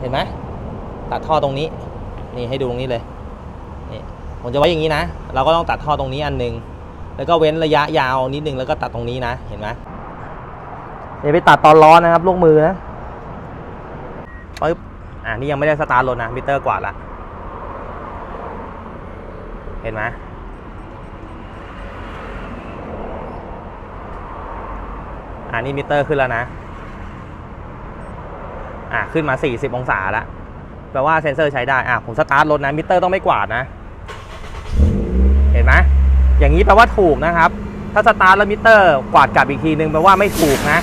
เห็นไหมตัดท่อตรงนี้ นี่ให้ดูตรงนี้เลยนี่ผมจะไว้อย่างนี้นะ เราก็ต้องตัดท่อตรงนี้อันหนึ่งแล้วก็เว้นระยะยาวนิดนึงแล้วก็ตัดตรงนี้นะ เห็นไหมอย่าไปตัดตอนร้อนนะครับลูกมือนะปึ๊บอ่านี่ยังไม่ได้สตาร์ทรถนะมิเตอร์กวาดละเห็นไหมอ่านี่มิเตอร์ขึ้นแล้วนะ อ่าขึ้นมา 40 องศาแล้วแปลว่าเซ็นเซอร์ใช้ได้อะผมสตาร์ทรถนะมิเตอร์ต้องไม่กวาดนะ เห็นไหมอย่างนี้แปลว่าถูกนะครับ ถ้าสตาร์ทแล้วมิเตอร์กวาดกลับอีกทีนึงแปลว่าไม่ถูกนะ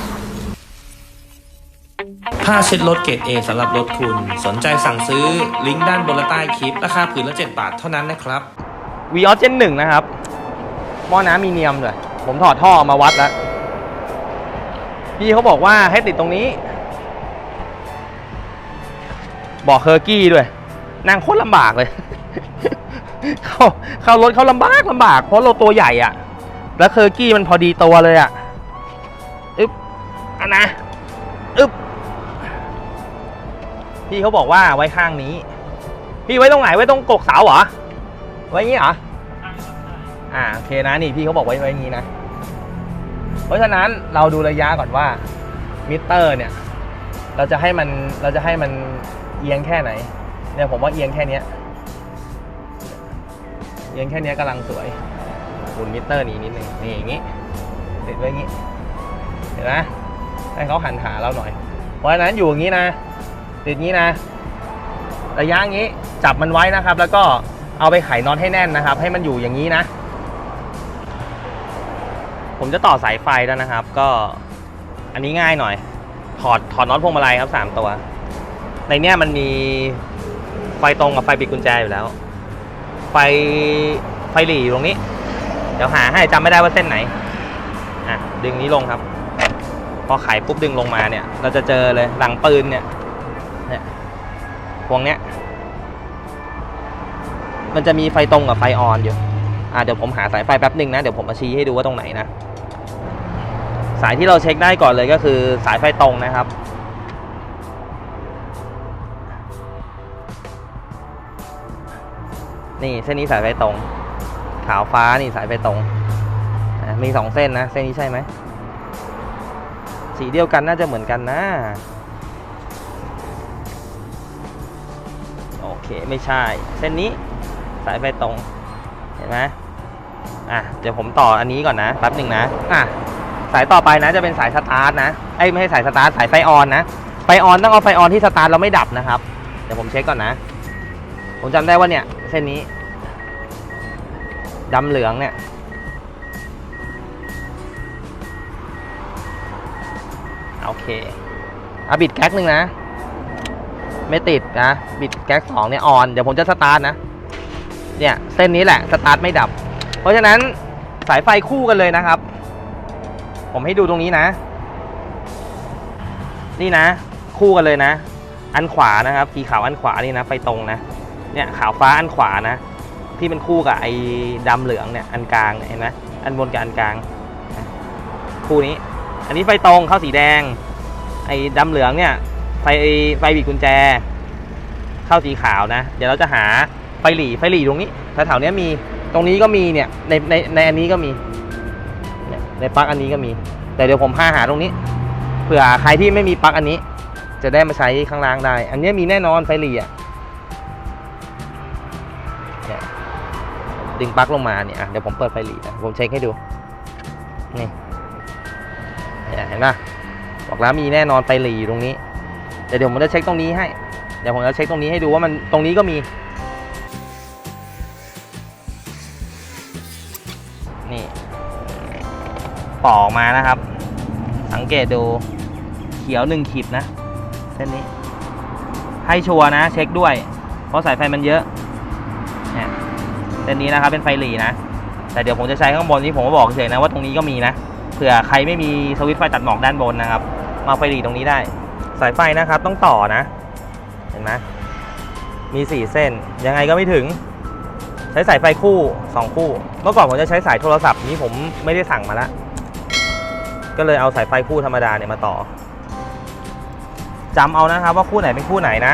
ผ้าเช็ดรถเกรด A สำหรับรถคุณ สนใจสั่งซื้อลิงก์ด้านบนและใต้คลิป ราคาผืนละ 7 บาทเท่านั้นนะครับวีออสเจนหนึ่งนะครับหม้อน้ำมีเนียมเลยผมถอดท่อออกมาวัดแล้ว พี่เขาบอกว่าให้ติดตรงนี้ บอกเคอร์กี้ด้วย นั่งโคตรลำบากเลย เข้าเข้ารถเขาลำบากลำบาก เพราะเราตัวใหญ่อะแล้วเคอร์กี้มันพอดีตัวเลยอะอึ๊บอันนะอึ๊บพี่เขาบอกว่าไว้ข้างนี้ พี่ไว้ตรงไหนไว้ตรงกกเสาเหรอ ไว้อย่างงี้เหรออ่าโอเคนะนี่พี่เขาบอกไว้ไว้อย่างงี้นะ เพราะฉะนั้นเราดูระยะก่อนว่ามิเตอร์เนี่ย เราจะให้มันเราจะให้มัน เอียงแค่ไหน เนี่ยผมว่าเอียงแค่นี้เอียงแค่นี้กำลังสวยหมุนมิเตอร์นี้นิดนึงนี่อย่างงี้ติดไว้อย่างงี้ เห็นไหมให้เขาหันหาเราหน่อย เพราะฉะนั้นอยู่อย่างงี้นะ ติดงี้นะ ระยะงี้จับมันไว้นะครับ แล้วก็เอาไปไขน็อตให้แน่นนะครับ ให้มันอยู่อย่างนี้นะ ผมจะต่อสายไฟแล้วนะครับ ก็อันนี้ง่ายหน่อย ถอดถอดน็อตพวงมาลัยครับสามตัว ในเนี้ยมันมีไฟตรงกับไฟปิดกุญแจอยู่แล้ว ไฟไฟหลีอยู่ตรงนี้ เดี๋ยวหาให้จำไม่ได้ว่าเส้นไหน อะ ดึงนี้ลงครับ พอไขปุ๊บดึงลงมาเนี่ย เราจะเจอเลยหลังปืนเนี่ยเนี่ยพวงเนี้ย มันจะมีไฟตรงกับไฟออนอยู่อ่าเดี๋ยวผมหาสายไฟแป๊บหนึ่งนะ เดี๋ยวผมมาชี้ให้ดูว่าตรงไหนนะ สายที่เราเช็คได้ก่อนเลยก็คือสายไฟตรงนะครับ นี่เส้นนี้สายไฟตรง ขาวฟ้านี่สายไฟตรง มีสองเส้นนะ เส้นนี้ใช่ไหม สีเดียวกันน่าจะเหมือนกันนะ โอเคไม่ใช่ เส้นนี้สายไฟตรง เห็นไหมอะเดี๋ยวผมต่ออันนี้ก่อนนะแป๊บหนึ่งนะ อะสายต่อไปนะจะเป็นสายสตาร์ทนะไอ้ไม่ใช่สายสตาร์ทสายไฟออนนะไฟออนต้องเอาไฟออนที่สตาร์ทเราไม่ดับนะครับ เดี๋ยวผมเช็คก่อนนะ ผมจำได้ว่าเนี่ย เส้นนี้ดำเหลืองเนี่ย โอเคเอาบิดแก๊กหนึ่งนะ ไม่ติดนะ บิดแก๊กสองเนี่ยออน เดี๋ยวผมจะสตาร์ทนะ เนี่ย เส้นนี้แหละ สตาร์ทไม่ดับ เพราะฉะนั้นสายไฟคู่กันเลยนะครับ ผมให้ดูตรงนี้นะ นี่นะ คู่กันเลยนะ อันขวานะครับสีขาวอันขวานี่นะ ไฟตรงนะ เนี่ยขาวฟ้าอันขวานะที่เป็นคู่กับไอ้ดำเหลืองเนี่ยอันกลางเห็นไหมอันบนกับอันกลางคู่นี้ อันนี้ไฟตรงเข้าสีแดง ไอ้ดำเหลืองเนี่ยไฟไฟบิดกุญแจ เข้าสีขาวนะ เดี๋ยวเราจะหาไฟหลีไฟหลีตรงนี้แถวๆเนี้ยมีตรงนี้ก็มีเนี่ยในในในอันนี้ก็มีในปลั๊กอันนี้ก็มี แต่เดี๋ยวผมพาหาตรงนี้เผื่อใครที่ไม่มีปลั๊กอันนี้ จะได้มาใช้ข้างล่างได้ อันเนี้ยมีแน่นอนไฟหลีอะ เนี่ยดึงปลั๊กลงมาเนี่ยเดี๋ยวผมเปิดไฟหลีนะผมเช็คให้ดู นี่เห็นปะบอกแล้วมีแน่นอนไฟหลีอยู่ตรงนี้เดี๋ยวผมจะเช็คตรงนี้ให้ เดี๋ยวผมจะเช็คตรงนี้ให้ดูว่ามันตรงนี้ก็มี นี่ปอกมานะครับ สังเกตดูเขียวหนึ่งขีดนะเส้นนี้ ให้ชัวร์นะ เช็คด้วย เพราะสายไฟมันเยอะ เส้นนี้นะครับเป็นไฟหลีนะ แต่เดี๋ยวผมจะใช้ข้างบนนี้ผมก็บอกเฉยนะว่าตรงนี้ก็มีนะเผื่อใครไม่มีสวิตช์ไฟตัดหมอกด้านบนนะครับ มาไฟหลีตรงนี้ได้ สายไฟนะครับต้องต่อนะ เห็นไหมมีสี่เส้นยังไงก็ไม่ถึง ใช้สายไฟคู่สองคู่ เมื่อก่อนผมจะใช้สายโทรศัพท์นี้ผมไม่ได้สั่งมาแล้วก็เลยเอาสายไฟคู่ธรรมดาเนี่ยมาต่อจำเอานะครับว่าคู่ไหนเป็นคู่ไหนนะ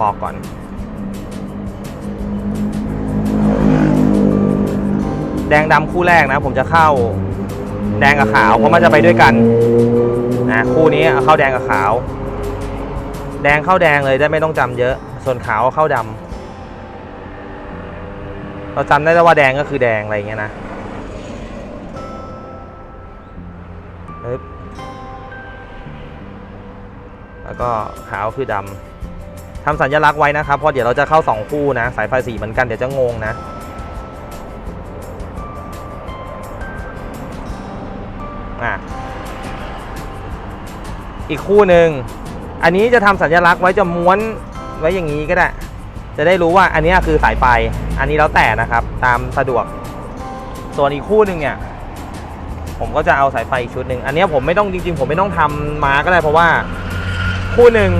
ปอกก่อน แดงดำคู่แรกนะ ผมจะเข้าแดงกับขาว เพราะมันจะไปด้วยกันนะคู่นี้เข้าแดงกับขาว แดงเข้าแดงเลยได้ไม่ต้องจำเยอะ ส่วนขาวเข้าดำเราจำได้แล้วว่าแดงก็คือแดงอะไรเงี้ยนะแล้วก็ขาวคือดำทำสัญลักษณ์ไว้นะครับเพราะเดี๋ยวเราจะเข้าสองคู่นะ สายไฟสีเหมือนกันเดี๋ยวจะงงนะ อีกคู่หนึ่งอันนี้จะทำสัญลักษณ์ไว้จะม้วนไว้อย่างนี้ก็ได้ จะได้รู้ว่าอันนี้คือสายไฟ อันนี้แล้วแต่นะครับ ตามสะดวก ส่วนอีกคู่หนึ่งเนี่ย ผมก็จะเอาสายไฟอีกชุดหนึ่งอันนี้ผมไม่ต้องจริง ๆ ผมไม่ต้องทำมาก็ได้เพราะว่าคู่หนึ่ง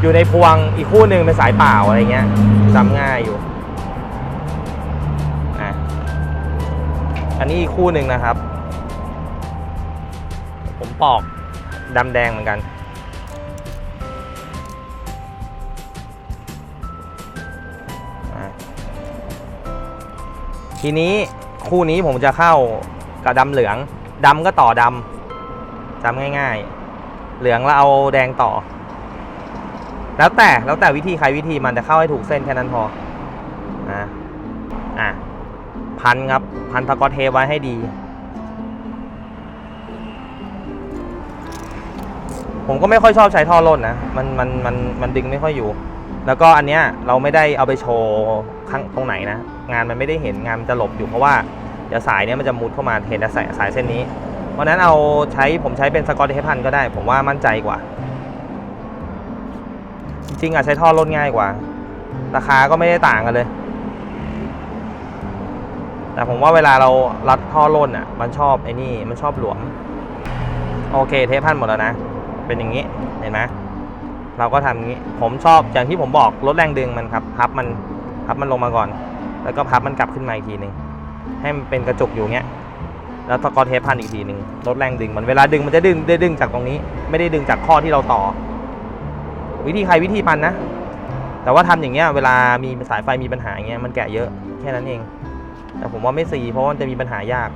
อยู่ในพวงอีกคู่หนึ่งเป็นสายเปล่าอะไรเงี้ยจำง่ายอยู่อันนี้อีกคู่หนึ่งนะครับ ผมปอก ดำแดงเหมือนกัน ทีนี้คู่นี้ผมจะเข้ากับดำเหลืองดำก็ต่อดำจำง่ายๆ เหลืองแล้วเอาแดงต่อ แล้วแต่แล้วแต่วิธีใครวิธีมันจะเข้าให้ถูกเส้นแค่นั้นพอนะอะพันครับ พันสกอตเทปไว้ให้ดี ผมก็ไม่ค่อยชอบใช้ท่อร่นนะ มันมันมันมันดึงไม่ค่อยอยู่ แล้วก็อันเนี้ยเราไม่ได้เอาไปโชว์ข้างตรงไหนนะ งานมันไม่ได้เห็นงานมันจะหลบอยู่เพราะว่าเดี๋ยวสายเนี้ยมันจะมุดเข้ามาเห็นแต่สายสายเส้นนี้ เพราะนั้นเอาใช้ผมใช้เป็นสกอตเทปพันก็ได้ ผมว่ามั่นใจกว่า จริงๆอะใช้ท่อร่นง่ายกว่า ราคาก็ไม่ได้ต่างกันเลยแต่ผมว่าเวลาเรารัดท่อร่นอะ มันชอบไอ้นี่ มันชอบหลวม โอเค เทปพันหมดแล้วนะ เป็นอย่างนี้เห็นไหมเราก็ทำอย่างนี้ ผมชอบอย่างที่ผมบอกลดแรงดึงมันครับ พับมันพับมันลงมาก่อน แล้วก็พับมันกลับขึ้นมาอีกทีหนึ่งให้มันเป็นกระจกอยู่เงี้ย แล้วตะกอเทปพันอีกทีหนึ่งลดแรงดึงมันเวลาดึงมันจะดึงได้ดึงจากตรงนี้ ไม่ได้ดึงจากข้อที่เราต่อ วิธีใครวิธีมันนะ แต่ว่าทำอย่างเงี้ยเวลามีสายไฟมีปัญหาเงี้ยมันแกะเยอะแค่นั้นเอง แต่ผมว่าไม่ซีเพราะว่ามันจะมีปัญหายาก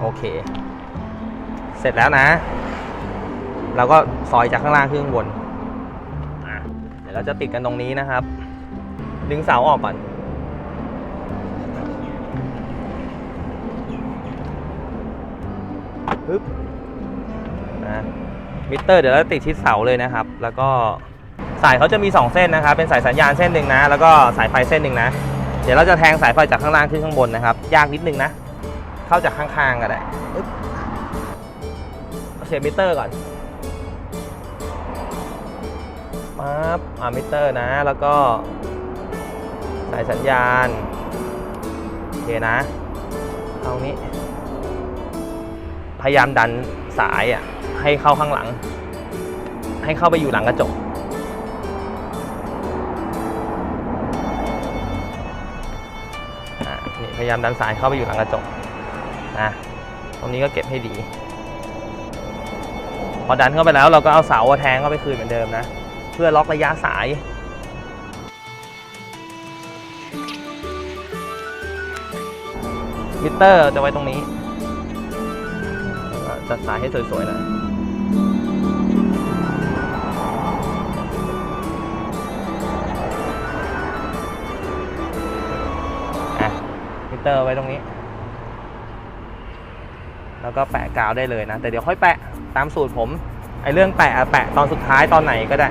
โอเค เสร็จแล้วนะ เราก็ซอยจากข้างล่างขึ้นข้างบนอะเดี๋ยวเราจะติดกันตรงนี้นะครับ ดึงเสาออกก่อน ปึ๊บนะมิเตอร์เดี๋ยวเราติดชิดเสาเลยนะครับ แล้วก็สายเขาจะมี 2 เส้นนะครับ เป็นสายสัญญาณเส้นหนึ่งนะ แล้วก็สายไฟเส้นหนึ่งนะ เดี๋ยวเราจะแทงสายไฟจากข้างล่างขึ้นข้างบนนะครับ ยากนิดนึงนะ เข้าจากข้างๆก็ได้ปึ๊บเอาเสียบมิเตอร์ก่อน ปั๊บอามิเตอร์นะ แล้วก็สายสัญญาณ โอเคนะ เอานี้ พยายามดันสายอะ ให้เข้าข้างหลัง ให้เข้าไปอยู่หลังกระจก นี่พยายามดันสายเข้าไปอยู่หลังกระจก นะ ตรงนี้ก็เก็บให้ดีพอดันเข้าไปแล้วเราก็เอาเสาแทงเข้าไปคืนเหมือนเดิมนะ เพื่อล็อกระยะสาย มิเตอร์จะไว้ตรงนี้อะจัดสายให้สวยๆหน่อยอะมิเตอร์ไว้ตรงนี้ แล้วก็แปะกาวได้เลยนะ แต่เดี๋ยวค่อยแปะตามสูตรผมไอเรื่องแปะอะแปะตอนสุดท้ายตอนไหนก็ได้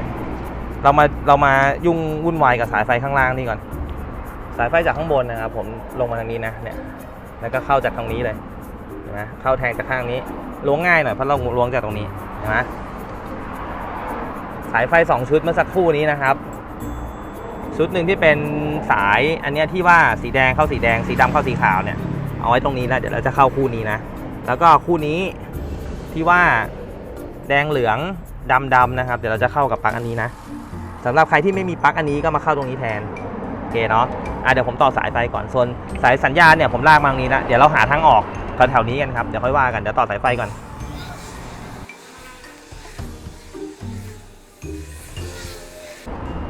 เรามาเรามายุ่งวุ่นวายกับสายไฟข้างล่างนี่ก่อน สายไฟจากข้างบนนะครับผมลงมาทางนี้นะเนี่ยแล้วก็เข้าจากตรงนี้เลยนไหมเข้าแทงจากข้างนี้ล้วงง่ายหน่อยเพราะเราล้วงจากตรงนี้นไหมสายไฟสองชุดเมื่อสักครู่นี้นะครับ ชุดหนึ่งที่เป็นสายอันนี้ที่ว่าสีแดงเข้าสีแดง สีดำเข้าสีขาวเนี่ย เอาไว้ตรงนี้นะเดี๋ยวเราจะเข้าคู่นี้นะ แล้วก็คู่นี้ที่ว่าแดงเหลือง ดำๆนะครับ เดี๋ยวเราจะเข้ากับปลั๊กอันนี้นะสำหรับใครที่ไม่มีปลั๊กอันนี้ก็มาเข้าตรงนี้แทนโอเคเนาะอะเดี๋ยวผมต่อสายไฟก่อนส่วนสายสัญญาณเนี่ยผมลากมางนี้นะเดี๋ยวเราหาทางออกแถวๆนี้กันครับเดี๋ยวค่อยว่ากันเดี๋ยวต่อสายไฟก่อน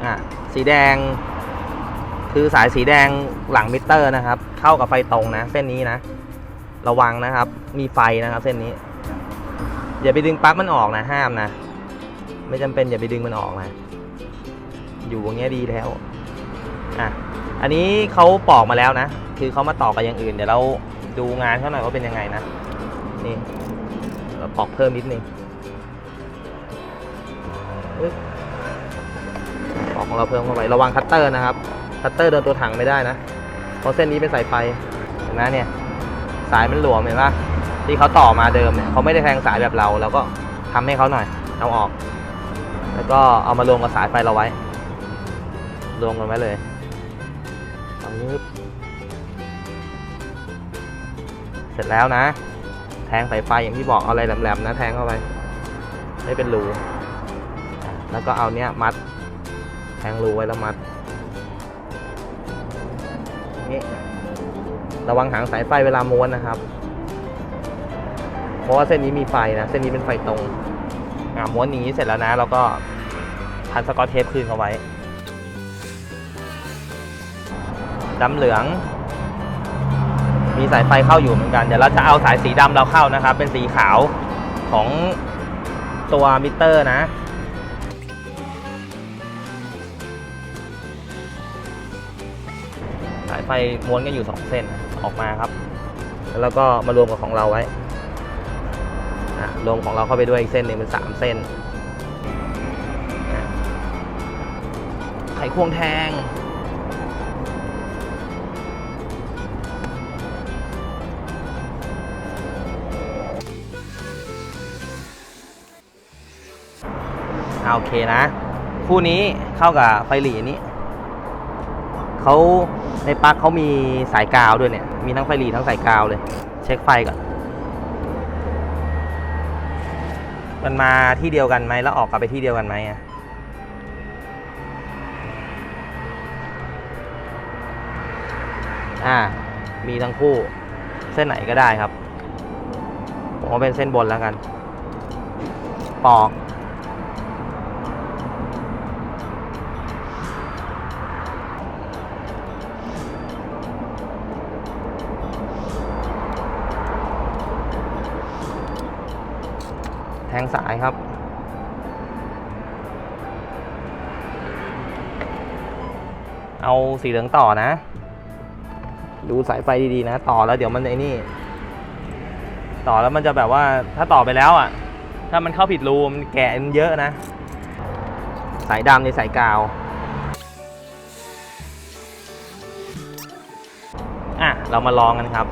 อะสีแดง คือสายสีแดงหลังมิเตอร์นะครับ เข้ากับไฟตรงนะ เส้นนี้นะ ระวังนะครับ มีไฟนะครับ เส้นนี้อย่าไปดึงปลั๊กมันออกนะห้ามนะ ไม่จำเป็นอย่าไปดึงมันออกนะอยู่อย่างเงี้ยดีแล้วอะอันนี้เขาปอกมาแล้วนะ คือเขามาต่อกับอย่างอื่น เดี๋ยวเราดูงานเขาหน่อยว่าเป็นยังไงนะ นี่เราปอกเพิ่มนิดนึงปอกของเราเพิ่มเข้าไประวังคัตเตอร์นะครับ คัตเตอร์เดินตัวถังไม่ได้นะ เพราะเส้นนี้เป็นสายไฟ เห็นไหมเนี่ย สายมันหลวมเห็นปะที่เขาต่อมาเดิมเนี่ยเขาไม่ได้แทงสายแบบเรา เราก็ทำให้เขาหน่อย เอาออก แล้วก็เอามารวมกับสายไฟเราไว้ รวมกันไว้เลยเอาปึ๊บเสร็จแล้วนะ แทงสายไฟอย่างที่บอกเอาอะไรแหลมๆนะแทงเข้าไปให้เป็นรูแล้วก็เอาเนี้ยมัด แทงรูไว้แล้วมัดนี่ระวังหางสายไฟเวลาม้วนนะครับ เพราะว่าเส้นนี้มีไฟนะ เส้นนี้เป็นไฟตรง อะม้วนอย่างนี้เสร็จแล้วนะเราก็พันสกอตเทปคืนเขาไว้ดำเหลือง มีสายไฟเข้าอยู่เหมือนกัน เดี๋ยวเราจะเอาสายสีดำเราเข้านะครับ เป็นสีขาวของตัวมิเตอร์นะสายไฟม้วนกันอยู่สองเส้นออกมาครับ แล้วก็มารวมกับของเราไว้ รวมของเราเข้าไปด้วยอีกเส้นหนึ่งเป็นสามเส้น ไขควงแทงเอาโอเคนะ คู่นี้เข้ากับไฟหลีนี้เขาในปลั๊กเขามีสายกาวด้วยเนี่ย มีทั้งไฟหลีทั้งสายกาวเลย เช็คไฟก่อน มันมาที่เดียวกันไหมแล้วออกกลับไปที่เดียวกันไหมอะอ่า มีทั้งคู่ เส้นไหนก็ได้ครับผมเอาเป็นเส้นบนแล้วกัน ปอก งสายครับ เอาสีเหลืองต่อนะ ดูสายไฟดีๆนะ ต่อแล้วเดี๋ยวมันไอ้นี่ ต่อแล้วมันจะแบบว่าถ้าต่อไปแล้วอะ ถ้ามันเข้าผิดรูมันแกะมันเยอะนะ สายดำในสายกาวอะเรามาลองกันครับ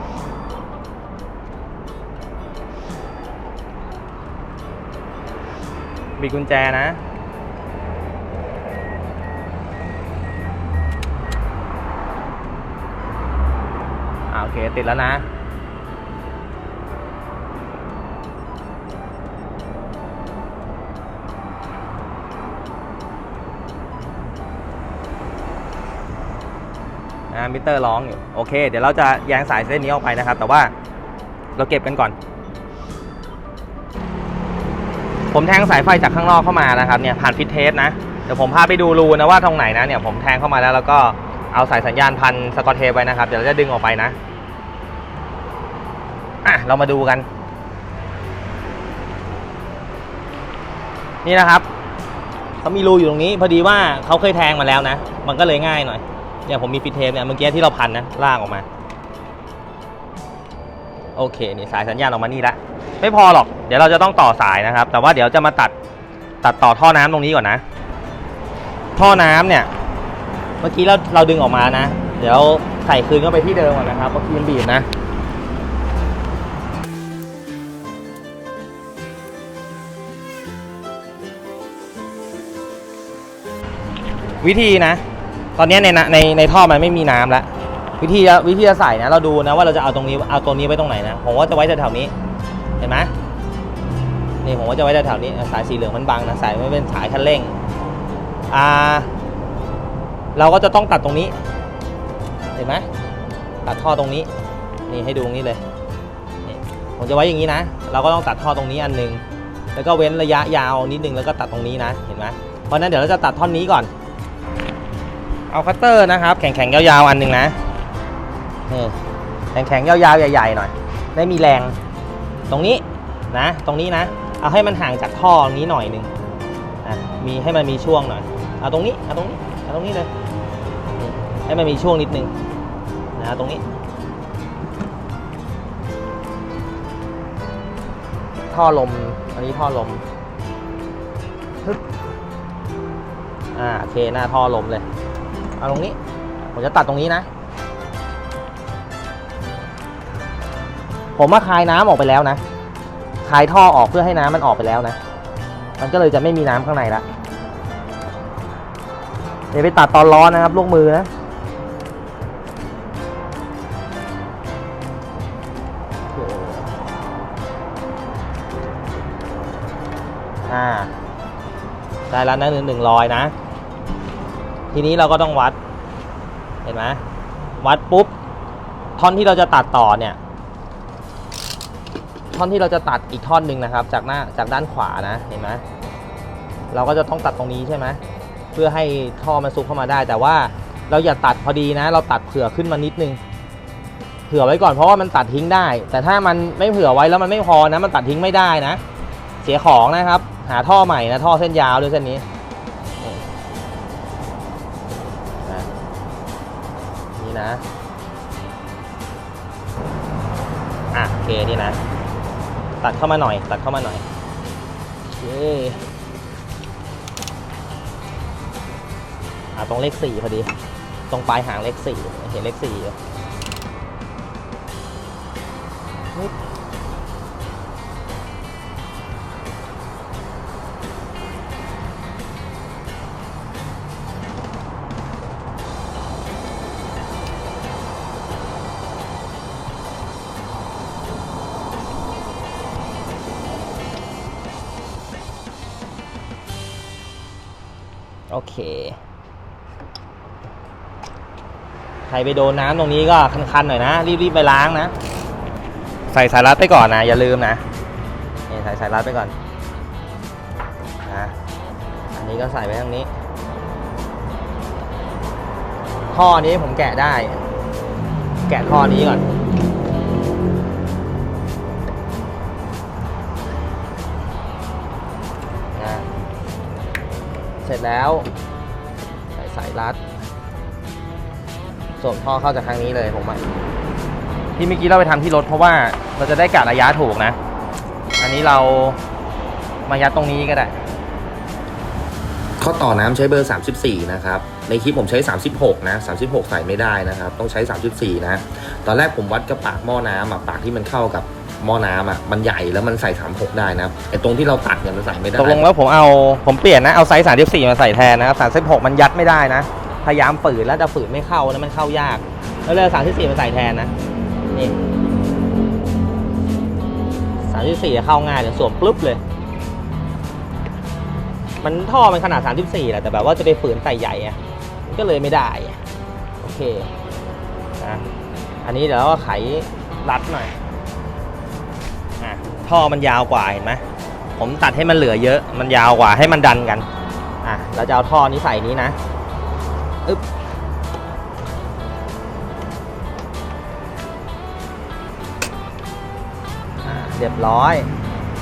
มีกุญแจนะอ่าโอเค ติดแล้วนะอ่ามิเตอร์ร้องอยู่โอเค เดี๋ยวเราจะแยงสายเส้นนี้ออกไปนะครับ แต่ว่าเราเก็บกันก่อน ผมแทงสายไฟจากข้างนอกเข้ามานะครับเนี่ยผ่านฟิตเทสนะเดี๋ยวผมพาไปดูรูนะว่าตรงไหนนะเนี่ยผมแทงเข้ามาแล้วแล้วก็เอาสายสัญญาณพันสกอตเทปไว้นะครับ เดี๋ยวเราจะดึงออกไปนะอะเรามาดูกัน นี่นะครับเขามีรูอยู่ตรงนี้ พอดีว่าเขาเคยแทงมาแล้วนะ มันก็เลยง่ายหน่อยเนี่ยผมมีฟิตเทปเนี่ยเมื่อกี้ที่เราพันนะลากออกมา โอเคนี่สายสัญญาณออกมานี่ละ ไม่พอหรอก เดี๋ยวเราจะต้องต่อสายนะครับ แต่ว่าเดี๋ยวจะมาตัดตัดต่อท่อน้ำตรงนี้ก่อนนะ ท่อน้ำเนี่ย เมื่อกี้เราเราดึงออกมานะ เดี๋ยวใส่คืนเข้าไปที่เดิมก่อนนะครับเพราะคีมันบีบนะวิธีนะ ตอนนี้ในในในท่อมันไม่มีน้ำแล้ว วิธีวิธีจะใส่นะ เราดูนะว่าเราจะเอาตรงนี้เอาตัวนี้ไว้ตรงไหนนะ ผมว่าจะไว้แถวๆนี้ เห็นไหมนี่ผมว่าจะไว้แถวนี้สายสีเหลืองมันบังนะสายไม่เป็นสายคันเร่งอ่าเราก็จะต้องตัดตรงนี้ เห็นไหมตัดท่อตรงนี้ นี่ให้ดูตรงนี้เลยนี่ผมจะไว้อย่างนี้นะ เราก็ต้องตัดท่อตรงนี้อันหนึง แล้วก็เว้นระยะยาวนิดนึงแล้วก็ตัดตรงนี้นะ เห็นไหมเพราะฉะนั้นเดี๋ยวเราจะตัดท่อนนี้ก่อน เอาคัตเตอร์นะครับ แข็งๆยาวๆอันหนึ่งนะนี่แข็งๆยาวๆใหญ่ๆหน่อย ได้มีแรง ตรงนี้นะ ตรงนี้นะ เอาให้มันห่างจากท่อตรงนี้หน่อยหนึ่งนะมีให้มันมีช่วงหน่อย เอาตรงนี้ เอาตรงนี้ เอาตรงนี้เลย ให้มันมีช่วงนิดนึงนะตรงนี้ ท่อลม อันนี้ท่อลมฮึบอ่าโอเคหน้าท่อลมเลย เอาตรงนี้ ผมจะตัดตรงนี้นะ ผมมาคายน้ำออกไปแล้วนะคายท่อออกเพื่อให้น้ำมันออกไปแล้วนะ มันก็เลยจะไม่มีน้ำข้างในละเดี๋ยวไปตัดตอนร้อนนะครับลูกมือนะอ่าได้แล้วนะหนึ่งหนึ่งร้อยนะ ทีนี้เราก็ต้องวัด เห็นไหมวัดปุ๊บท่อนที่เราจะตัดต่อเนี่ย ท่อนที่เราจะตัดอีกท่อนหนึ่งนะครับ จากหน้าจากด้านขวานะเห็นไหมเราก็จะต้องตัดตรงนี้ใช่ไหมเพื่อให้ท่อมันซุกเข้ามาได้ แต่ว่าเราอย่าตัดพอดีนะ เราตัดเผื่อขึ้นมานิดนึงเผื่อไว้ก่อนเพราะว่ามันตัดทิ้งได้ แต่ถ้ามันไม่เผื่อไว้แล้วมันไม่พอนะ มันตัดทิ้งไม่ได้นะ เสียของนะครับ หาท่อใหม่นะท่อเส้นยาวด้วยเส้นนี้นี่นะนี่นะอะโอเคนี่นะ ตัดเข้ามาหน่อย ตัดเข้ามาหน่อยโอเคอะตรงเลขสี่พอดี ตรงปลายหางเลขสี่เห็นเลขสี่ เค ใครไปโดนน้ำตรงนี้ก็คันๆหน่อยนะ รีบๆไปล้างนะ ใส่สายรัดไปก่อนนะ อย่าลืมนะนี่ใส่สายรัดไปก่อนนะอันนี้ก็ใส่ไว้ทางนี้ท่อนี้ผมแกะได้ แกะท่อนี้ก่อน สร็จแล้ว ใส่สายรัดส่วนท่อเข้าจากทางนี้เลยผมอะที่เมื่อกี้เราไปทำที่รถเพราะว่าเราจะได้กะระยะถูกนะ อันนี้เรามายัดตรงนี้ก็ได้ข้อต่อน้ำใช้เบอร์ 34 นะครับ ในคลิปผมใช้ 36 นะ 36 ใส่ไม่ได้นะครับ ต้องใช้ 34 นะ ตอนแรกผมวัดกับปากหม้อน้ำปากที่มันเข้ากับ หม้อน้ำอะมันใหญ่แล้วมันใส่36ได้นะไอ้ตรงที่เราตัดเนี่ยมันใส่ไม่ได้ตกลงแล้วผมเอาผมเปลี่ยนนะเอาไซส์34มาใส่แทนนะครับ36 มันยัดไม่ได้นะ พยายามฝืนแล้วแต่ฝืนไม่เข้านะมันเข้ายาก แล้วเลยเอา34มาใส่แทนนะนี่34เข้าง่ายเลยสวมปุ๊บเลย มันท่อมันขนาด 34แหละแต่แบบว่าจะไปฝืนใส่ใหญ่อะมันก็เลยไม่ได้อะโอเคนะอันนี้เดี๋ยวเราก็ไขรัดหน่อย ท่อมันยาวกว่าเห็นไหมผมตัดให้มันเหลือเยอะ มันยาวกว่าให้มันดันกัน อะ เราจะเอาท่อนี้ใส่นี้นะอึ๊บอะเรียบร้อย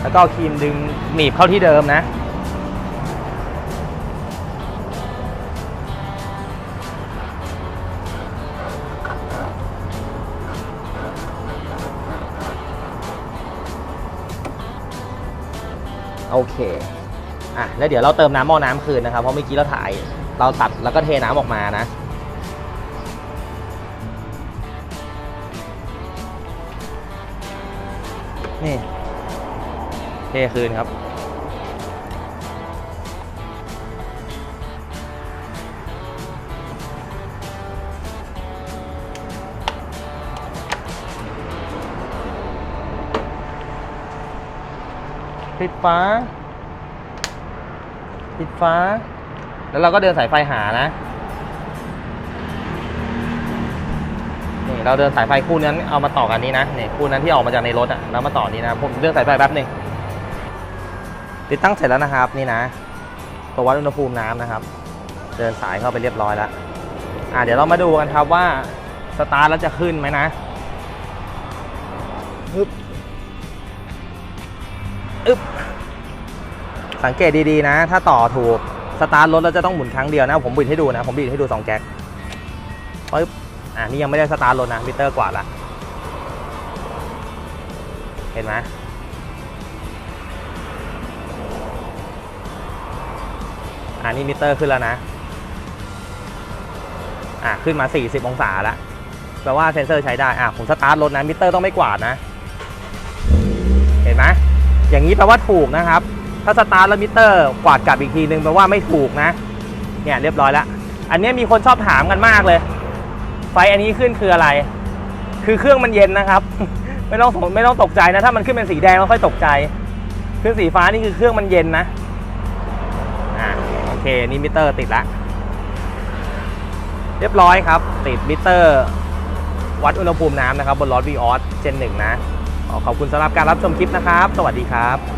แล้วก็ครีมดึงหนีบเข้าที่เดิมนะ อเคอะแล้วเดี๋ยวเราเติมน้ำหม้อน้ำคืนนะครับ เพราะเมื่อกี้เราถ่ายเราตัดแล้วก็เทน้ำออกมานะนี่เทคืนครับ ปิดฟ้า ปิดฟ้า แล้วเราก็เดินสายไฟหานะ นี่เราเดินสายไฟคู่นั้นเอามาต่อกันนี้นะนี่คู่นั้นที่ออกมาจากในรถอะแล้วมาต่อนี้นะผมเดินสายไฟแป๊บหนึ่งติดตั้งเสร็จแล้วนะครับนี่นะตัววัดอุณหภูมิน้ำนะครับ เดินสายเข้าไปเรียบร้อยแล้วอ่าเดี๋ยวเรามาดูกันครับว่าสตาร์ทแล้วจะขึ้นไหมนะ สังเกตดีๆนะ ถ้าต่อถูกสตาร์ทรถเราจะต้องหมุนครั้งเดียวนะ ผมบิดให้ดูนะ ผมบิดให้ดูสองแก๊กปึ๊บอ่านี่ยังไม่ได้สตาร์ทรถนะมิเตอร์กว่าละเห็นไหมอ่านี่มิเตอร์ขึ้นแล้วนะ อะขึ้นมา 40 องศาแล้วแปลว่าเซ็นเซอร์ใช้ได้อะผมสตาร์ทรถนะมิเตอร์ต้องไม่กวาดนะ เห็นไหมอย่างนี้แปลว่าถูกนะครับ ถ้าสตาร์ทแล้วมิเตอร์กวาดกลับอีกทีนึงแปลว่าไม่ถูกนะ เนี่ยเรียบร้อยแล้ว อันนี้มีคนชอบถามกันมากเลย ไฟอันนี้ขึ้นคืออะไร คือเครื่องมันเย็นนะครับ ไม่ต้องไม่ต้องตกใจนะ ถ้ามันขึ้นเป็นสีแดงแล้วค่อยตกใจ ขึ้นสีฟ้านี่คือเครื่องมันเย็นนะ อ่าโอเคนี่มิเตอร์ติดแล้วเรียบร้อยครับ ติดมิเตอร์ วัดอุณหภูมิน้ำนะครับ บนรถวีออสเจนหนึ่งนะขอขอบคุณสำหรับการรับชมคลิปนะครับ สวัสดีครับ